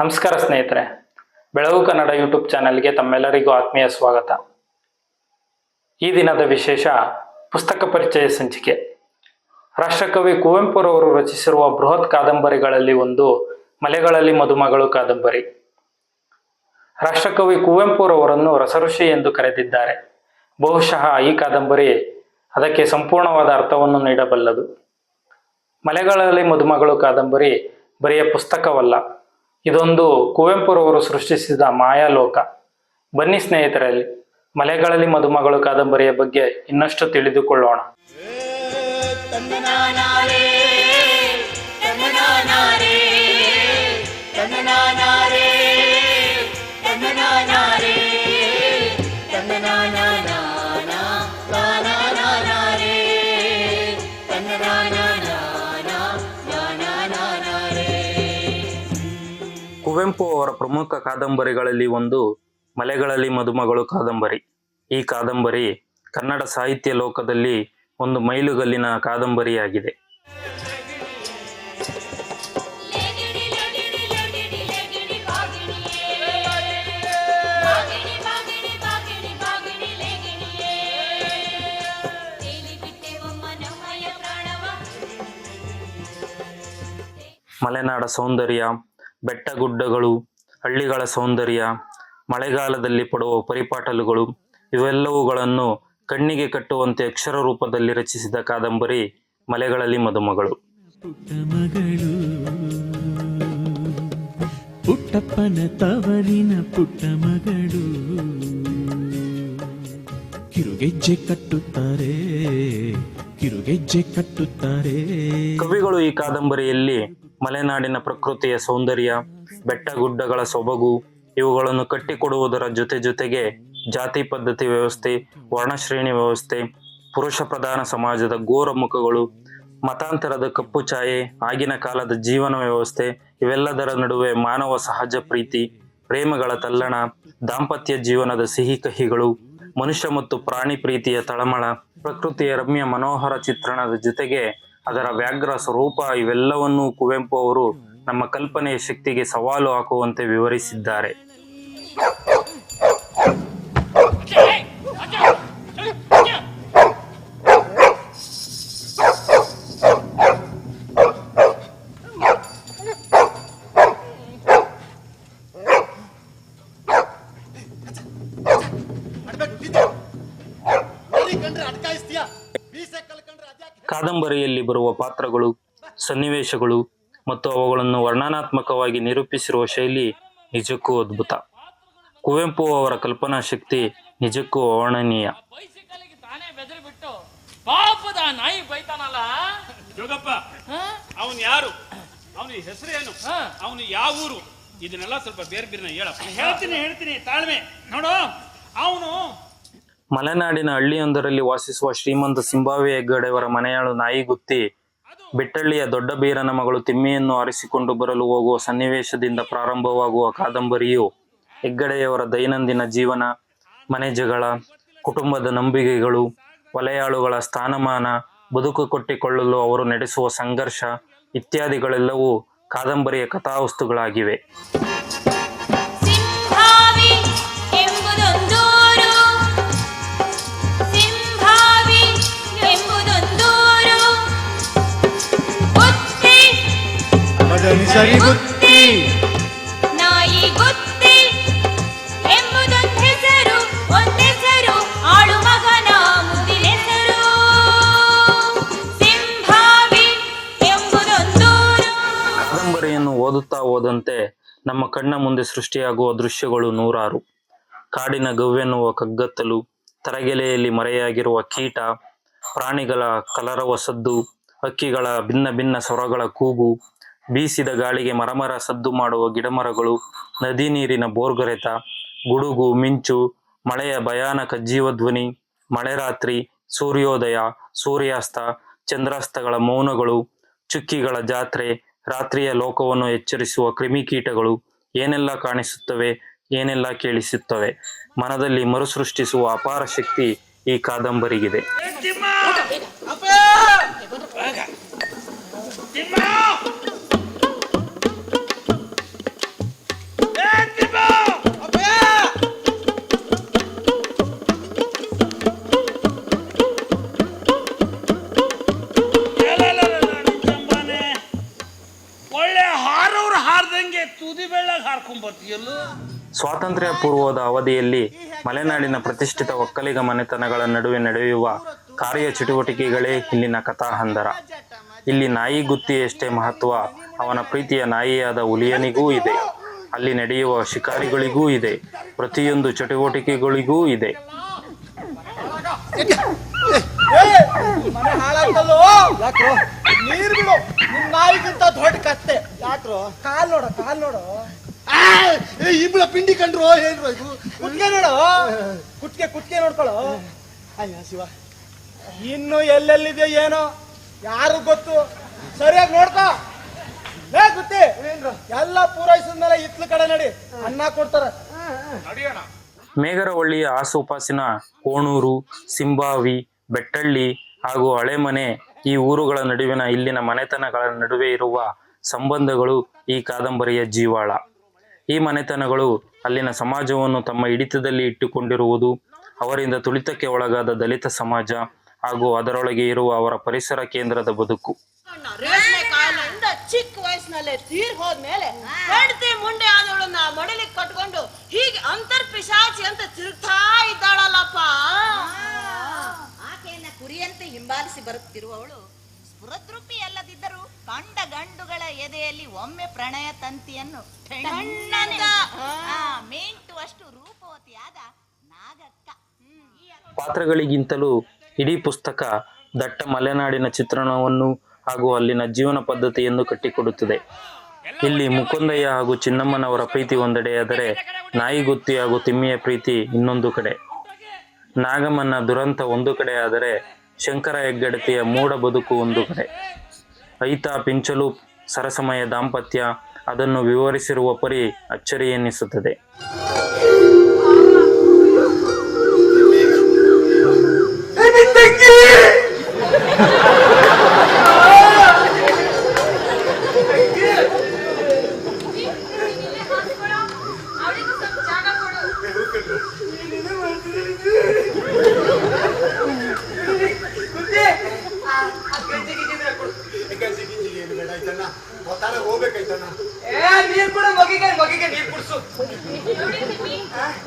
ನಮಸ್ಕಾರ ಸ್ನೇಹಿತರೆ. ಬೆಳಗು ಕನ್ನಡ ಯೂಟ್ಯೂಬ್ ಚಾನೆಲ್ಗೆ ತಮ್ಮೆಲ್ಲರಿಗೂ ಆತ್ಮೀಯ ಸ್ವಾಗತ. ಈ ದಿನದ ವಿಶೇಷ ಪುಸ್ತಕ ಪರಿಚಯ ಸಂಚಿಕೆ. ರಾಷ್ಟ್ರಕವಿ ಕುವೆಂಪುರವರು ರಚಿಸಿರುವ ಬೃಹತ್ ಕಾದಂಬರಿಗಳಲ್ಲಿ ಒಂದು, ಮಲೆಗಳಲ್ಲಿ ಮದುಮಗಳು ಕಾದಂಬರಿ. ರಾಷ್ಟ್ರಕವಿ ಕುವೆಂಪುರವರನ್ನು ರಸಋಷಿ ಎಂದು ಕರೆದಿದ್ದಾರೆ. ಬಹುಶಃ ಈ ಕಾದಂಬರಿ ಅದಕ್ಕೆ ಸಂಪೂರ್ಣವಾದ ಅರ್ಥವನ್ನು ನೀಡಬಲ್ಲದು. ಮಲೆಗಳಲ್ಲಿ ಮದುಮಗಳು ಕಾದಂಬರಿ ಬರೆಯ ಪುಸ್ತಕವಲ್ಲ. ಇದೊಂದು ಕುವೆಂಪುರವರು ಸೃಷ್ಟಿಸಿದ ಮಾಯಾಲೋಕ. ಬನ್ನಿ ಸ್ನೇಹಿತರಲ್ಲಿ ಮಲೆಗಳಲ್ಲಿ ಮದುಮಗಳು ಕಾದಂಬರಿಯ ಬಗ್ಗೆ ಇನ್ನಷ್ಟು ತಿಳಿದುಕೊಳ್ಳೋಣ. ಕುವೆಂಪು ಅವರ ಪ್ರಮುಖ ಕಾದಂಬರಿಗಳಲ್ಲಿ ಒಂದು ಮಲೆಗಳಲ್ಲಿ ಮದುಮಗಳು ಕಾದಂಬರಿ. ಈ ಕಾದಂಬರಿ ಕನ್ನಡ ಸಾಹಿತ್ಯ ಲೋಕದಲ್ಲಿ ಒಂದು ಮೈಲುಗಲ್ಲಿನ ಕಾದಂಬರಿಯಾಗಿದೆ. ಮಲೆನಾಡ ಸೌಂದರ್ಯ ಬೆಟ್ಟಗುಡ್ಡಗಳು ಹಳ್ಳಿಗಳ ಸೌಂದರ್ಯ ಮಳೆಗಾಲದಲ್ಲಿ ಪಡುವ ಪರಿಪಾಟಲುಗಳು ಇವೆಲ್ಲವುಗಳನ್ನು ಕಣ್ಣಿಗೆ ಕಟ್ಟುವಂತೆ ಅಕ್ಷರ ರೂಪದಲ್ಲಿ ರಚಿಸಿದ ಕಾದಂಬರಿ ಮಲೆಗಳಲ್ಲಿ ಮದುಮಗಳು. ಪುಟ್ಟ ಮಗಳು ಪುಟ್ಟಪ್ಪನ ತವರಿನ ಪುಟ್ಟ ಮಗಳು ಕಿರುಗೆಜ್ಜೆ ಕಟ್ಟುತ್ತಾರೆ ಕಿರುಗೆಜ್ಜೆ ಕಟ್ಟುತ್ತಾರೆ. ಕವಿಗಳು ಈ ಕಾದಂಬರಿಯಲ್ಲಿ ಮಲೆನಾಡಿನ ಪ್ರಕೃತಿಯ ಸೌಂದರ್ಯ, ಬೆಟ್ಟ ಗುಡ್ಡಗಳ ಸೊಬಗು, ಇವುಗಳನ್ನು ಕಟ್ಟಿಕೊಡುವುದರ ಜೊತೆ ಜೊತೆಗೆ ಜಾತಿ ಪದ್ಧತಿ ವ್ಯವಸ್ಥೆ, ವರ್ಣಶ್ರೇಣಿ ವ್ಯವಸ್ಥೆ, ಪುರುಷ ಪ್ರಧಾನ ಸಮಾಜದ ಘೋರ ಮುಖಗಳು ಮತಾಂತರದ ಕಪ್ಪು ಛಾಯೆ, ಆಗಿನ ಕಾಲದ ಜೀವನ ವ್ಯವಸ್ಥೆ, ಇವೆಲ್ಲದರ ನಡುವೆ ಮಾನವ ಸಹಜ ಪ್ರೀತಿ, ಪ್ರೇಮಗಳ ತಲ್ಲಣ, ದಾಂಪತ್ಯ ಜೀವನದ ಸಿಹಿ ಕಹಿಗಳು, ಮನುಷ್ಯ ಮತ್ತು ಪ್ರಾಣಿ ಪ್ರೀತಿಯ ತಳಮಳ, ಪ್ರಕೃತಿಯ ರಮ್ಯ ಮನೋಹರ ಚಿತ್ರಣದ ಜೊತೆಗೆ ಅದರ ವ್ಯಾಘ್ರ ಸ್ವರೂಪ ಇವೆಲ್ಲವನ್ನೂ ಕುವೆಂಪು ಅವರು ನಮ್ಮ ಕಲ್ಪನೆಯ ಶಕ್ತಿಗೆ ಸವಾಲು ಹಾಕುವಂತೆ ವಿವರಿಸಿದ್ದಾರೆ ಕಾದಂಬರಿಯಲ್ಲಿ ಬರುವ ಪಾತ್ರಗಳು ಸನ್ನಿವೇಶಗಳು ಮತ್ತು ಅವುಗಳನ್ನು ವರ್ಣನಾತ್ಮಕವಾಗಿ ನಿರೂಪಿಸಿರುವ ಶೈಲಿ ನಿಜಕ್ಕೂ ಅದ್ಭುತ. ಕುವೆಂಪು ಅವರ ಕಲ್ಪನಾ ಶಕ್ತಿ ನಿಜಕ್ಕೂ ಅವರ್ಣನೀಯ ಪಾಪದ ನಾಯಿ ಬೈತಾನಲ್ಲ ಜೋಗಪ್ಪ? ಅವನು ಯಾರು? ಅವನ ಹೆಸರು ಅವನು ಯಾವ ಊರು? ಇದನ್ನೆಲ್ಲ ಸ್ವಲ್ಪ ಬೇರೆ ಬೇರೆ ಹೇಳಪ್ಪ. ಹೇಳ್ತೀನಿ ಹೇಳ್ತೀನಿ ತಾಳ್ಮೆ. ನೋಡು ಅವನು ಮಲೆನಾಡಿನ ಹಳ್ಳಿಯೊಂದರಲ್ಲಿ ವಾಸಿಸುವ ಶ್ರೀಮಂತ ಸಿಂಬಾವೆ ಹೆಗ್ಗಡೆಯವರ ಮನೆಯಾಳು ನಾಯಿಗುತ್ತಿ ಬೆಟ್ಟಳ್ಳಿಯ ದೊಡ್ಡ ಬೀರನ ಮಗಳು ತಿಮ್ಮಿಯನ್ನು ಆರಿಸಿಕೊಂಡು ಬರಲು ಹೋಗುವ ಸನ್ನಿವೇಶದಿಂದ ಪ್ರಾರಂಭವಾಗುವ ಕಾದಂಬರಿಯು ಹೆಗ್ಗಡೆಯವರ ದೈನಂದಿನ ಜೀವನ, ಮನೆ ಜಗಳ, ಕುಟುಂಬದ ನಂಬಿಕೆಗಳು ವಲಯಾಳುಗಳ ಸ್ಥಾನಮಾನ, ಬದುಕು ಕೊಟ್ಟಿಕೊಳ್ಳಲು ಅವರು ನಡೆಸುವ ಸಂಘರ್ಷ ಇತ್ಯಾದಿಗಳೆಲ್ಲವೂ ಕಾದಂಬರಿಯ ಕಥಾವಸ್ತುಗಳಾಗಿವೆ. ಗುತ್ತಿ ನಾಯಿ ಗುತ್ತಿ ಎಂಬುದೊಂದು ಹೆಸರು ಒಂದೆಸರು ಆಳು ಮಗನ ಮುದಿನೆಸರು ಸಿಂಹಾವಿ ಎಂಬುದೊಂದು ಕಾದಂಬರಿಯನ್ನು ಓದುತ್ತಾ ಹೋದಂತೆ ನಮ್ಮ ಕಣ್ಣ ಮುಂದೆ ಸೃಷ್ಟಿಯಾಗುವ ದೃಶ್ಯಗಳು ನೂರಾರು. ಕಾಡಿನ ಗವ್ವೆನ್ನುವ ಕಗ್ಗತ್ತಲು ತರಗೆಲೆಯಲ್ಲಿ ಮರೆಯಾಗಿರುವ ಕೀಟ ಪ್ರಾಣಿಗಳ ಕಲರವ ಸದ್ದು ಹಕ್ಕಿಗಳ ಭಿನ್ನ ಭಿನ್ನ ಸ್ವರಗಳ ಕೂಗು ಬೀಸಿದ ಗಾಳಿಗೆ ಮರಮರ ಸದ್ದು ಮಾಡುವ ಗಿಡಮರಗಳು, ನದಿ ನೀರಿನ ಬೋರ್ಗರೆತ, ಗುಡುಗು, ಮಿಂಚು, ಮಳೆಯ ಭಯಾನಕ ಜೀವಧ್ವನಿ ಮಳೆ ರಾತ್ರಿ ಸೂರ್ಯೋದಯ, ಸೂರ್ಯಾಸ್ತ, ಚಂದ್ರಾಸ್ತಗಳ ಮೌನಗಳು, ಚುಕ್ಕಿಗಳ ಜಾತ್ರೆ, ರಾತ್ರಿಯ ಲೋಕವನ್ನು ಎಚ್ಚರಿಸುವ ಕ್ರಿಮಿಕೀಟಗಳು ಏನೆಲ್ಲ ಕಾಣಿಸುತ್ತವೆ, ಏನೆಲ್ಲ ಕೇಳಿಸುತ್ತವೆ? ಮನದಲ್ಲಿ ಮರುಸೃಷ್ಟಿಸುವ ಅಪಾರ ಶಕ್ತಿ ಈ ಕಾದಂಬರಿಗಿದೆ. ಪೂರ್ವದ ಅವಧಿಯಲ್ಲಿ ಮಲೆನಾಡಿನ ಪ್ರತಿಷ್ಠಿತ ಒಕ್ಕಲಿಗ ಮನೆತನಗಳ ನಡುವೆ ನಡೆಯುವ ಕಾರ್ಯ ಚಟುವಟಿಕೆಗಳೇ ಇಲ್ಲಿನ ಕಥಾಹಂದರ. ಇಲ್ಲಿ ನಾಯಿ ಗುತ್ತಿಯಷ್ಟೇ ಮಹತ್ವ, ಅವನ ಪ್ರೀತಿಯ ನಾಯಿಯಾದ ಹುಲಿಯನಿಗೂ ಇದೆ. ಅಲ್ಲಿ ನಡೆಯುವ ಶಿಕಾರಿಗಳಿಗೂ ಇದೆ. ಪ್ರತಿಯೊಂದು ಚಟುವಟಿಕೆಗಳಿಗೂ ಇದೆ. ನೀರ್ ಬಿಡು. ನಿಮ್ ನಾಯಿಗಿಂತ ದೊಡ್ಡ ಕತ್ತೆ. ಯಾಕ್ರೋ? ಕಾಲ್ ನೋಡ, ಕಾಲ್ ನೋಡು. ಇಬ್ಬಳ ಪಿಂಡಿ ಕಂಡ್ರು ಏನ್ರು ಇದು ಕುಟ್ಕೆ ನೋಡು. ಕುಟ್ಕೆ ಕುಟ್ಕೆ ನೋಡ್ಕೊಳ್ಳೋ ಅಯ್ಯ ಶಿವ. ಇನ್ನು ಎಲ್ಲೆಲ್ಲಿದೆ ಏನೋ ಯಾರು ಗೊತ್ತು? ಸರಿಯಾಗಿ ನೋಡ್ತಾ ಲೇ ಗುತ್ತಿ. ಎಲ್ಲ ಪೂರೈಸಿದ ಮೇಲೆ ಇತ್ಲ ಕಡೆ ನಡಿ. ಅನ್ನ ಕೊಡ್ತಾರ. ಮೇಗರವಳ್ಳಿಯ ಆಸುಪಾಸಿನ ಕೋಣೂರು ಸಿಂಬಾವಿ ಬೆಟ್ಟಳ್ಳಿ ಹಾಗೂ ಹಳೆಮನೆ ಈ ಊರುಗಳ ನಡುವಿನ ಇಲ್ಲಿನ ಮನೆತನಗಳ ನಡುವೆ ಇರುವ ಸಂಬಂಧಗಳು ಈ ಕಾದಂಬರಿಯ ಜೀವಾಳ. ಈ ಮನೆತನಗಳು ಅಲ್ಲಿನ ಸಮಾಜವನ್ನು ತಮ್ಮ ಹಿಡಿತದಲ್ಲಿ ಇಟ್ಟುಕೊಂಡಿರುವುದು ಅವರಿಂದ ತುಳಿತಕ್ಕೆ ಒಳಗಾದ ದಲಿತ ಸಮಾಜ ಹಾಗೂ ಅದರೊಳಗೆ ಇರುವ ಅವರ ಪರಿಸರ ಕೇಂದ್ರದ ಬದುಕು. ಚಿಕ್ಕ ವಯಸ್ಸಿನಲ್ಲೇ ತೀರ್ ಹೋದ್ಮೇಲೆ ಹೆಂಡತಿ ಮುಂಡೆ ಆದವಳನ್ನ ಮಡಲಿ ಕಟ್ಕೊಂಡು ಹೀಗೆ ಅಂತರ್ ಪಿಶಾಚಿ ಅಂತ ತಿರುಗ್ತಾ ಇದ್ದಾಳಲ್ಲಪ್ಪ. ಆಕೆಯನ್ನ ಕುರಿಯಂತೆ ಹಿಂಬಾಲಿಸಿ ಬರುತ್ತಿರುವವಳು ಅಲ್ಲದಿದ್ದರೂ ಕಂಡ ಗಂಡುಗಳ ಎದೆಯಲ್ಲಿ ಒಮ್ಮೆ ಪ್ರಣಯ ತಂತಿಯನ್ನು ಮೇಂಟುವಷ್ಟು ರೂಪವತಿಯಾದ ನಾಗಕ್ಕ. ಪಾತ್ರಗಳಿಗಿಂತಲೂ ಇಡೀ ಪುಸ್ತಕ ದಟ್ಟ ಮಲೆನಾಡಿನ ಚಿತ್ರಣವನ್ನು ಹಾಗೂ ಅಲ್ಲಿನ ಜೀವನ ಪದ್ಧತಿಯನ್ನು ಕಟ್ಟಿಕೊಡುತ್ತದೆ. ಇಲ್ಲಿ ಮುಕುಂದಯ್ಯ ಹಾಗೂ ಚಿನ್ನಮ್ಮನವರ ಪ್ರೀತಿ ಒಂದೆಡೆಯಾದರೆ ನಾಯಿಗುತ್ತಿ ಹಾಗೂ ತಿಮ್ಮಿಯ ಪ್ರೀತಿ ಇನ್ನೊಂದು ಕಡೆ. ನಾಗಮ್ಮನ ದುರಂತ ಒಂದು ಕಡೆ ಆದರೆ ಶಂಕರ ಹೆಗ್ಗಡತಿಯ ಮೂಡ ಬದುಕು ಒಂದು ಕಡೆ. ಐತ ಪಿಂಚಲು, ಸರಸಮಯ ದಾಂಪತ್ಯ ಅದನ್ನು ವಿವರಿಸಿರುವ ಪರಿ ಅಚ್ಚರಿ ಎನ್ನಿಸುತ್ತದೆ. ತಿಮ್ಮಿ,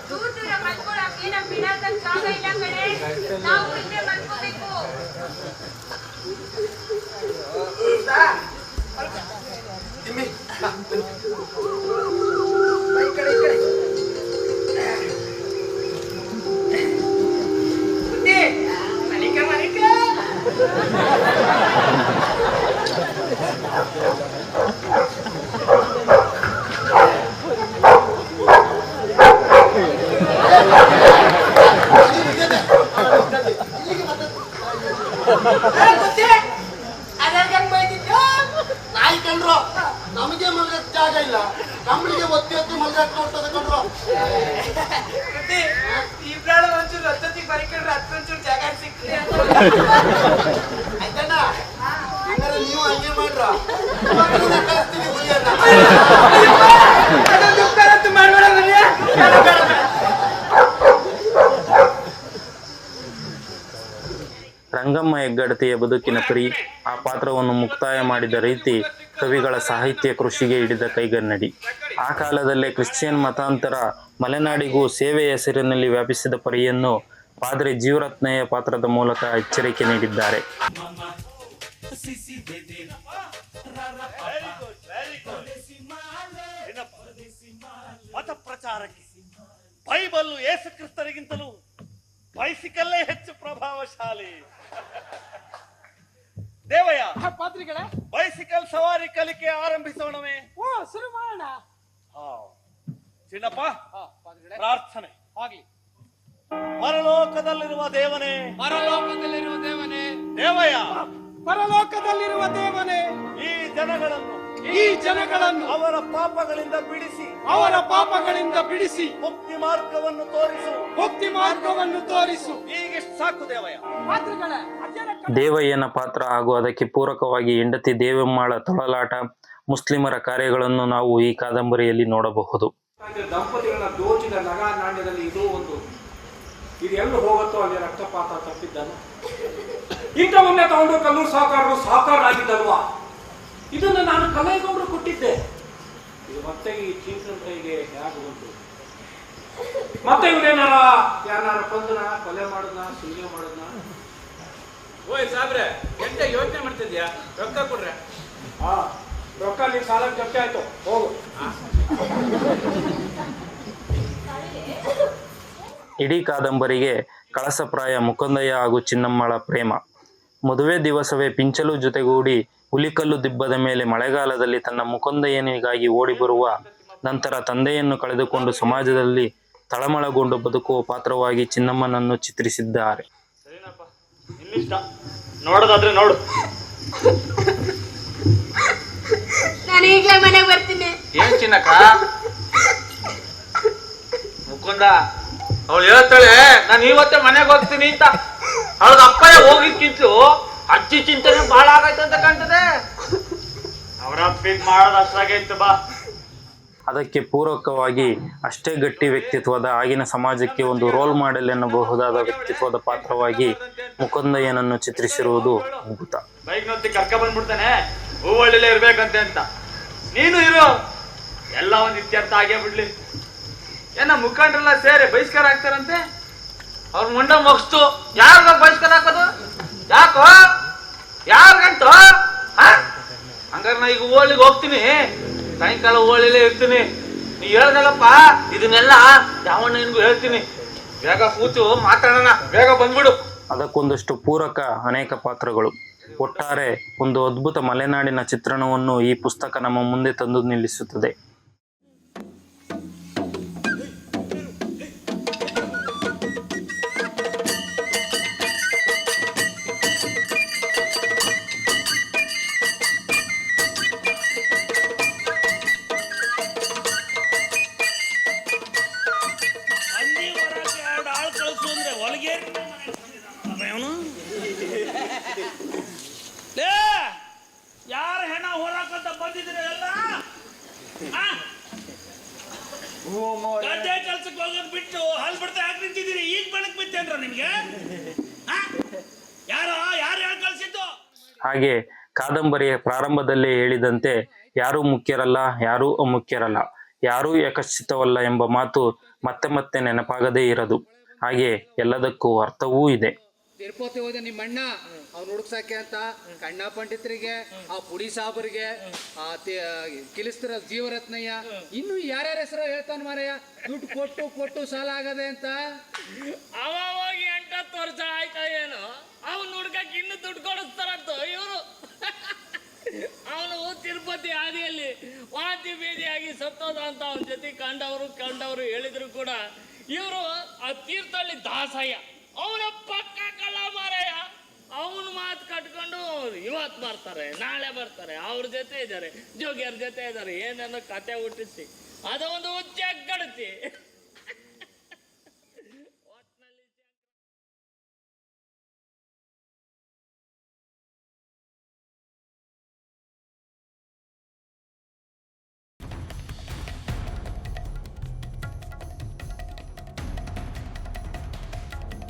ದೂರ ದೂರ ಮಲ್ಕೊಳಕ್ಕೆ ನಮ್ ಬಿಡಾರ್ದಾಗ ಜಾಗ ಇಲ್ಲ ಕಣೆ ನಾವು ಇಲ್ಲೇ ಮಲ್ಕೋಬೇಕು ನಾಯಿ ರಂಗಮ್ಮ ಹೆಗ್ಗಡತಿಯ ಬದುಕಿನ ಕರಿ ಆ ಪಾತ್ರವನ್ನು ಮುಕ್ತಾಯ ಮಾಡಿದ ರೀತಿ ಕವಿಗಳ ಸಾಹಿತ್ಯ ಕೃಷಿಗೆ ಹಿಡಿದ ಕೈಗನ್ನಡಿ. ಆ ಕಾಲದಲ್ಲೇ ಕ್ರಿಶ್ಚಿಯನ್ ಮತಾಂತರ ಮಲೆನಾಡಿಗೂ ಸೇವೆಯ ಹೆಸರಿನಲ್ಲಿ ವ್ಯಾಪಿಸಿದ ಪರಿಯನ್ನು ಪಾದ್ರಿ ಜೀವರತ್ನಯ್ಯ ಪಾತ್ರದ ಮೂಲಕ ಎಚ್ಚರಿಕೆ ನೀಡಿದ್ದಾರೆ. ಮತ ಪ್ರಚಾರಕ್ಕೆ ಬೈಬಲ್ ಏಸು ಕ್ರಿಸ್ತರಿಗಿಂತಲೂ ಬೈಸಿಕಲ್ಲೇ ಹೆಚ್ಚು ಪ್ರಭಾವಶಾಲಿ. ದೇವಯ್ಯ ಪಾತ್ರಿಗಳೇ ಬೈಸಿಕಲ್ ಸವಾರಿ ಕಲಿಕೆ ಆರಂಭಿಸೋಣವೇ? ಓ ಶುರು ಮಾಡೋಣ. ಹಾ. ಚಿನ್ನಪ್ಪ ಪ್ರಾರ್ಥನೆ. ಆಗ್ಲಿ. ಪರಲೋಕದಲ್ಲಿರುವ ದೇವನೇ. ಪರಲೋಕದಲ್ಲಿರುವ ದೇವನೇ. ದೇವಯ್ಯ. ಪರಲೋಕದಲ್ಲಿರುವ ದೇವನೇ. ಈ ಜನಗಳನ್ನು. ಈ ಜನಗಳನ್ನು. ಅವರ ಪಾಪಗಳಿಂದ ಬಿಡಿಸಿ. ಅವರ ಪಾಪಗಳಿಂದ ಬಿಡಿಸಿ. ಮುಕ್ತಿ ಮಾರ್ಗವನ್ನು ತೋರಿಸು. ಮುಕ್ತಿ ಮಾರ್ಗವನ್ನು ತೋರಿಸು. ಈಗ ಸಾಕು ದೇವಯ್ಯ. ದೇವಯ್ಯನ ಪಾತ್ರ ಹಾಗೂ ಅದಕ್ಕೆ ಪೂರಕವಾಗಿ ಹೆಂಡತಿ ದೇವಮ್ಮಾಳ ತೊಳಲಾಟ ಮುಸ್ಲಿಮರ ಕಾರ್ಯಗಳನ್ನು ನಾವು ಈ ಕಾದಂಬರಿಯಲ್ಲಿ ನೋಡಬಹುದು. ದಂಪತಿಗಳ ದೋಚಿದ ನಗಾ ನಾಣ್ಯದಲ್ಲಿ ಇದು ಒಂದು ಇದು ಎಲ್ಲಿ ಹೋಗುತ್ತೋ ಅಲ್ಲಿ ರಕ್ತಪಾತ ತಪ್ಪಿದ್ದಾನೆ ಇಂಥವನ್ನೇ ತಗೊಂಡು ಕಲ್ಲೂರು ಸಹಕಾರರು ಸಹಕಾರ ಆಗಿದ್ದಲ್ವಾ ಇದನ್ನು ನಾನು ಕಲೈಗೌಡರು ಕೊಟ್ಟಿದ್ದೆ. ಇದು ಮತ್ತೆ ಈ ಕೈಗೆ ಹೇಗೆ ಬಂತು? ಮತ್ತೆ ಇವನೇನಾರ ಯಾರ ಕೊಂದನ ಕೊಲೆ ಮಾಡದ್ನ ಸುಲಿಗೆ ಮಾಡದ್ನ? ಓಯ್ ಸಾಬ್ರೆ ಎಂತ ಯೋಚನೆ ಮಾಡ್ತಿದ್ಯಾ? ರೊಕ್ಕ ಕೊಡ್ರೆ. ಹಾ ರೊಕ್ಕ ನೀನ್ ಸಾಲ ಜಪ್ತಿ ಆಯ್ತು ಹೋಗು. ಇಡೀ ಕಾದಂಬರಿಗೆ ಕಳಸಪ್ರಾಯ ಮುಕುಂದಯ್ಯ ಹಾಗೂ ಚಿನ್ನಮ್ಮಳ ಪ್ರೇಮ. ಮದುವೆ ದಿವಸವೇ ಪಿಂಚಲು ಜೊತೆಗೂಡಿ ಹುಲಿಕಲ್ಲು ದಿಬ್ಬದ ಮೇಲೆ ಮಳೆಗಾಲದಲ್ಲಿ ತನ್ನ ಮುಕುಂದಯ್ಯನಿಗಾಗಿ ಓಡಿಬರುವ ನಂತರ ತಂದೆಯನ್ನು ಕಳೆದುಕೊಂಡು ಸಮಾಜದಲ್ಲಿ ತಳಮಳಗೊಂಡು ಬದುಕುವ ಪಾತ್ರವಾಗಿ ಚಿನ್ನಮ್ಮನನ್ನು ಚಿತ್ರಿಸಿದ್ದಾರೆ. ನೋಡೋದಾದ್ರೆ ನೋಡು. ನಾನು ಈಗಲೇ ಮನೆಗೆ ಬರ್ತೀನಿ. ಏನ್ ಚಿನ್ನಕ್ಕ? ಮುಕುಂದ? ಅವಳು ಹೇಳ್ತಾಳೆ ನಾನು ಇವತ್ತೇ ಮನೆಗೆ ಹೋಗ್ತೀನಿ ಅಂತ. ಅವಳದ ಅಪ್ಪನೇ ಹೋಗಿದ್ಕಿಂತಲೂ ಅಜ್ಜಿ ಚಿಂತನೆ ಬಹಳ ಆಗೈತೆ ಅಂತ ಕಾಣ್ತದೆ. ಅವ್ರ ಅಪ್ಪಿದ್ ಮಾಡೋದು ಅಷ್ಟಾಗೆ ಇತ್ತು ಬಾ. ಅದಕ್ಕೆ ಪೂರಕವಾಗಿ ಅಷ್ಟೇ ಗಟ್ಟಿ ವ್ಯಕ್ತಿತ್ವದ ಆಗಿನ ಸಮಾಜಕ್ಕೆ ಒಂದು ರೋಲ್ ಮಾಡೆಲ್ ಎನ್ನಬಹುದಾದ ವ್ಯಕ್ತಿತ್ವದ ಪಾತ್ರವಾಗಿ ಮುಕುಂದಯ್ಯನನ್ನು ಚಿತ್ರಿಸಿರುವುದು ಅದ್ಭುತ. ಬೈಕ್ ನೊತ್ತಿ ಕರ್ಕ ಬಂದ್ಬಿಡ್ತಾನೆ. ಹೂವಳ್ಳಿಲೇ ಇರ್ಬೇಕಂತೆ ಅಂತ. ನೀನು ಇರು. ಎಲ್ಲ ಒಂದು ಇತ್ಯರ್ಥ ಆಗೇ ಬಿಡ್ಲಿ. ಏನ ಮುಖಂಡ್ರೆಲ್ಲ ಸೇರಿ ಬಹಿಷ್ಕಾರ ಆಗ್ತಾರಂತೆ? ಅವ್ರ ಮುಂಡ ಮುಗಿಸ್ತು. ಯಾರ್ಗ ಬಹಿಷ್ಕಾರ ಹಾಕೋದು? ಯಾಕೋ? ಯಾರ್ಗಂಟು ಹಂಗಾರೆ ನಾ ಈಗ ಓಳಿಗೆ ಹೋಗ್ತೀನಿ. ಸಾಯಂಕಾಲ ಓಳಿಲೇ ಇರ್ತೀನಿ. ನೀ ಹೇಳ್ದಲ್ಲಪ್ಪ, ಇದನ್ನೆಲ್ಲ ಯಾವಣ್ಣ ನಿನ್ಗೂ ಹೇಳ್ತೀನಿ. ಬೇಗ ಕೂತು ಮಾತಾಡೋಣ. ಬೇಗ ಬಂದ್ಬಿಡು. ಅದಕ್ಕೊಂದಷ್ಟು ಪೂರಕ ಅನೇಕ ಪಾತ್ರಗಳು. ಒಟ್ಟಾರೆ ಒಂದು ಅದ್ಭುತ ಮಲೆನಾಡಿನ ಚಿತ್ರಣವನ್ನು ಈ ಪುಸ್ತಕ ನಮ್ಮ ಮುಂದೆ ತಂದು ನಿಲ್ಲಿಸುತ್ತದೆ. ಗದ್ದೆ ಕೆಲ್ಸಕ್ಕೆ ಹೋಗೋದು ಬಿಟ್ಟು ಹಲ್ ಬಿಡ್ತಾ ಯಾಕೆ ನಿಂತಿದ್ದೀರಿ? ಈಗ ಬೆಳಕ್ ಬಿತ್ತೇನ್ರ ನಿಮ್ಗೆ? ಯಾರೋ, ಯಾರು ಹೇಳಿ ಕಳ್ಸಿದ್ದು? ಹಾಗೆ ಕಾದಂಬರಿಯ ಪ್ರಾರಂಭದಲ್ಲೇ ಹೇಳಿದಂತೆ ಯಾರೂ ಮುಖ್ಯರಲ್ಲ, ಯಾರೂ ಅಮುಖ್ಯರಲ್ಲ, ಯಾರೂ ಏಕಶ್ಚಿತವಲ್ಲ ಎಂಬ ಮಾತು ಮತ್ತೆ ಮತ್ತೆ ನೆನಪಾಗದೇ ಇರದು. ಹಾಗೆ ಎಲ್ಲದಕ್ಕೂ ಅರ್ಥವೂ ಇದೆ. ತಿರುಪತಿ ಹೋದ ನಿಮ್ಮ ಅಣ್ಣ ಅವ್ನು ಹುಡುಕ್ಸಕ್ಕೆ ಅಂತ, ಕಣ್ಣ ಪಂಡಿತರಿಗೆ, ಆ ಪುಡಿ ಸಾಬರಿಗೆ, ಆ ಕಿಲಿಸ್ತರ ಜೀವರತ್ನಯ್ಯ, ಇನ್ನು ಯಾರ್ಯಾರ ಹೆಸರು ಹೇಳ್ತಾನೆ ಮಾರಯ್ಯ ದುಡ್ಡು ಕೊಟ್ಟು ಕೊಟ್ಟು ಸಾಲ ಆಗದೆ ಅಂತ? ಅವ ಹೋಗಿ ಎಂಟತ್ತು ವರ್ಷ ಆಯ್ತಾ ಏನು? ಅವನು ಹುಡ್ಕಕ್ಕೆ ಇನ್ನು ದುಡ್ಡು ಕೊಡಿಸ್ತಾರಂತ ಇವರು? ಅವನು ತಿರುಪತಿ ಹಾದಿಯಲ್ಲಿ ವಾಂತಿ ಬೀದಿಯಾಗಿ ಸತ್ತೋದ ಅಂತ ಅವನ ಜೊತೆ ಕಂಡವರು ಕಂಡವರು ಹೇಳಿದ್ರು ಕೂಡ ಇವರು ಆ ತೀರ್ಥಹಳ್ಳಿ ದಾಸಯ್ಯ. ಅವನ ಪಕ್ಕ ಕಳ್ಳ ಮಾರಾಯ ಅವನ ಮಾತು ಕಟ್ಕೊಂಡು ಇವತ್ತು ಬರ್ತಾರೆ, ನಾಳೆ ಬರ್ತಾರೆ, ಅವ್ರ ಜೊತೆ ಇದ್ದಾರೆ ಜೋಗಿಯರ್ ಜೊತೆ ಇದ್ದಾರೆ, ಏನೇನೋ ಕತೆ ಹುಟ್ಟಿಸಿ ಅದೊಂದು ಹುಚ್ಚ ಗಡತಿ